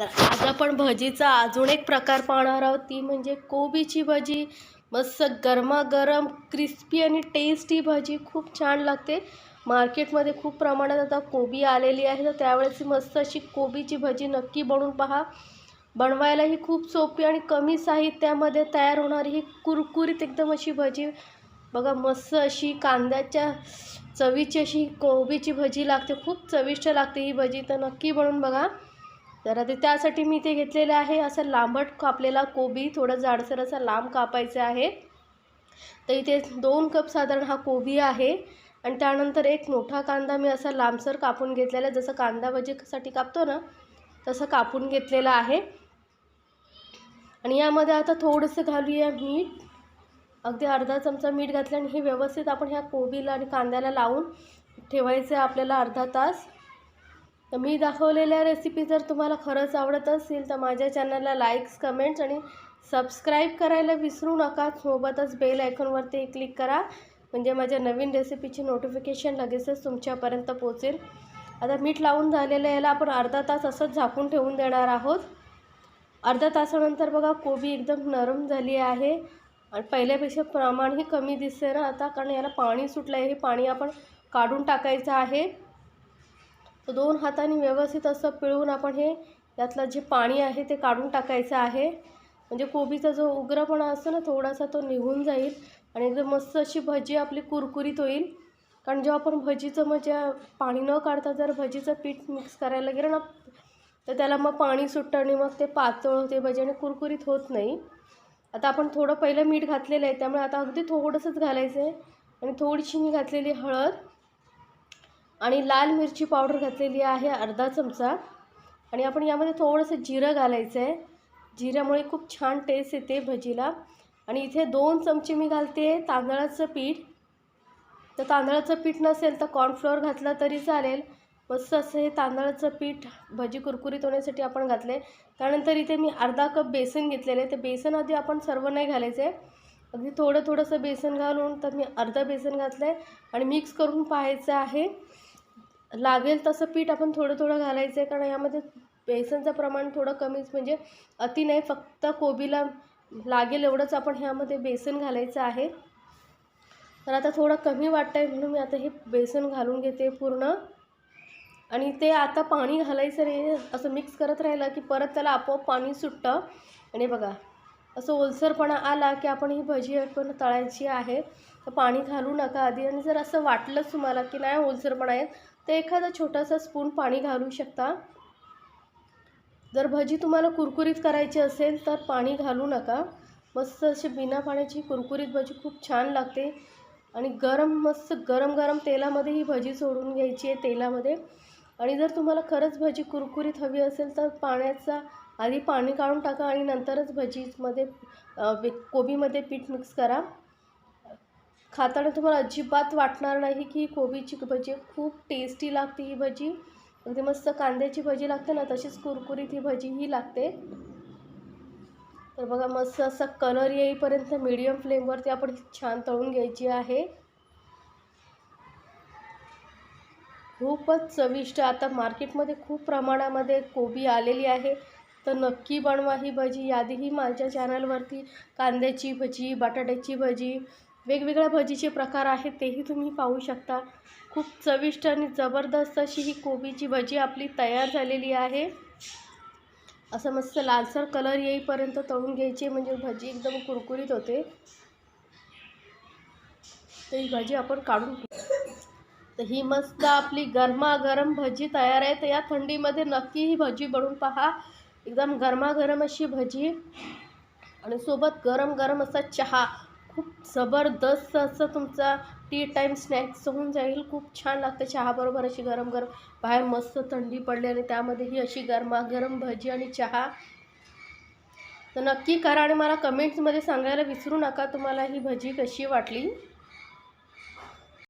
तर आज आपण भजीचा अजून एक प्रकार पाहणार आहोत. ती म्हणजे कोबीची भजी. मस्त गरमागरम क्रिस्पी आणि टेस्टी भजी. खूप छान लागते. मार्केटमध्ये खूप प्रमाणात आता कोबी आलेली आहे. तर त्यावेळेस मस्त अशी कोबीची भजी नक्की बनवून पहा. बनवायला ही खूप सोपी आणि कमी साहित्यामध्ये तयार होणारी ही कुरकुरीत एकदम अशी भजी. बघा मस्त अशी कांद्याच्या चवीची अशी कोबीची भजी लागते. खूप चविष्ट लागते ही भजी. तर नक्की बनवून बघा. तर ते त्यासाठी मी ते घेतलेलं आहे असं लांबट कापलेला कोबी. थोडं जाडसर असा लांब कापायचा आहे. तर इथे दोन कप साधारण हा कोबी आहे. आणि त्यानंतर एक मोठा कांदा मी असा लांबसर कापून घेतलेला आहे. जसं कांदा भजीसाठी कापतो ना तसं कापून घेतलेलं आहे. आणि यामध्ये आता थोडंसं घालूया मीठ. अगदी अर्धा चमचा मीठ घातलं आणि हे व्यवस्थित आपण ह्या कोबीला आणि कांद्याला लावून ठेवायचं आहे आपल्याला अर्धा तास. तर मी दाखवलेल्या रेसिपी जर तुम्हाला खरंच आवडत असेल तर माझ्या चॅनलला लाईक्स कमेंट्स आणि सबस्क्राईब करायला विसरू नका. सोबतच बेल आयकॉनवरती क्लिक करा. म्हणजे माझ्या नवीन रेसिपीची नोटिफिकेशन लगेचच तुमच्यापर्यंत पोचेल आता मीठ लावून झालेलं याला आपण अर्धा तास असंच झाकून ठेवून देणार आहोत. अर्धा तासानंतर बघा कोबी एकदम नरम झाली आहे. आणि पहिल्यापेक्षा प्रमाणही कमी दिसते ना आता कारण याला पाणी सुटलं आहे हे पाणी आपण काढून टाकायचं आहे. तर दोन हाताने व्यवस्थित असं पिळवून आपण हे यातलं जे पाणी आहे ते काढून टाकायचं आहे. म्हणजे कोबीचा जो उग्रपणा असतो ना थोडासा तो निघून जाईल आणि एकदम मस्त अशी भजी आपली कुरकुरीत होईल. कारण जेव्हा आपण भजीचं म्हणजे पाणी न काढता जर भजीचं पीठ मिक्स करायला गेलं ना तर त्याला मग पाणी सुटतं आणि मग ते पातळ होते भजी आणि कुरकुरीत होत नाही. आता आपण थोडं पहिलं मीठ घातलेलं आहे त्यामुळे आता अगदी थोडंसंच घालायचं आहे. आणि थोडीशी मी घातलेली हळद. आणि लाल मिरची पावडर घातलेली आहे अर्धा चमचा. आणि आपण यामध्ये थोडंसं जिरं घालायचं आहे जिऱ्यामुळे खूप छान टेस्ट येते भजीला. आणि इथे दोन चमचे मी घालते तांदळाचं पीठ. तर तांदळाचं पीठ नसेल तर कॉर्नफ्लोअर घातलं तरी चालेल. मस्त असं हे तांदळाचं पीठ भजी कुरकुरीत होण्यासाठी आपण घातले. त्यानंतर इथे मी अर्धा कप बेसन घेतलेलं आहे. ते बेसन आधी आपण सर्व नाही घालायचं. आहे अगदी थोडं थोडंसं बेसन घालून तर मी अर्धा बेसन घातलं आहे आणि मिक्स करून पाहायचं आहे. लागेल तसं पीठ आपण थोडं थोडं घालायचं आहे कारण यामध्ये बेसनचं प्रमाण थोडं कमीच म्हणजे अति नाही फक्त कोबीला लागेल एवढंच आपण ह्यामध्ये बेसन घालायचं आहे. तर आता थोडं कमी वाटतं आहे म्हणून मी आता हे बेसन घालून घेते पूर्ण. आणि ते आता पाणी घालायचं नाही असं मिक्स करत राहिलं की परत त्याला आपोआप पाणी सुटतं. आणि बघा असं ओलसरपणा आला की आपण ही भजी पण तळायची आहे. तर पाणी घालू नका आधी. आणि जर असं वाटलंच तुम्हाला की नाही ओलसरपणा आहे तर एखादा छोटासा स्पून पाणी घालू शकता. जर भजी तुम्हाला कुरकुरीत करायची असेल तर पाणी घालू नका. मस्त अशी बिना पाण्याची कुरकुरीत भजी खूप छान लागते. आणि गरम मस्त गरम गरम तेलामध्ये ही भजी सोडून घ्यायची आहे तेलामध्ये. आणि जर तुम्हाला खरंच भजी कुरकुरीत हवी असेल तर पाण्याचा आधी पाणी काढून टाका आणि नंतरच भजीमध्ये कोबीमध्ये पीठ मिक्स करा. खाताना तुम्हाला अजिबात वाटणार नाही की कोबीची भजी खूप टेस्टी लागते ही भजी. अगदी मस्त कांद्याची भजी लागते ना तशीच कुरकुरीत ही भजी ही लागते. तर बघा मस्त असा कलर येईपर्यंत मीडियम फ्लेमवरती आपण छान तळून घ्यायची आहे. खूपच चविष्ट. आता मार्केटमध्ये खूप प्रमाणामध्ये कोबी आलेली आहे. तर नक्की बनवा ही भजी. यादीही माझ्या चॅनलवरती कांद्याची भजी बटाट्याची भजी वेगवेगळ्या भजीचे प्रकार आहेत तेही तुम्ही पाहू शकता. खूप चविष्ट आणि जबरदस्त अशी ही कोबीची भजी आपली तयार झालेली आहे. असं मस्त लालसर कलर येईपर्यंत तळून घ्यायची म्हणजे भजी एकदम कुरकुरीत होते. तर ही भजी आपण काढून तर ही मस्त आपली गरमागरम भजी तयार आहे. तर या थंडीमध्ये नक्की ही भजी बनवून पहा. एकदम गरमागरम अशी भजी. आणि सोबत गरम गरम असा चहा. खूप जबरदस्त असं तुमचा टी टाईम स्नॅक्स होऊन जाईल. खूप छान लागते चहाबरोबर अशी गरम गरम बाहेर मस्त थंडी पडली आणि त्यामध्ये ही अशी गरमागरम भजी आणि चहा. तर नक्की करा आणि मला कमेंट्समध्ये सांगायला विसरू नका तुम्हाला ही भजी कशी वाटली?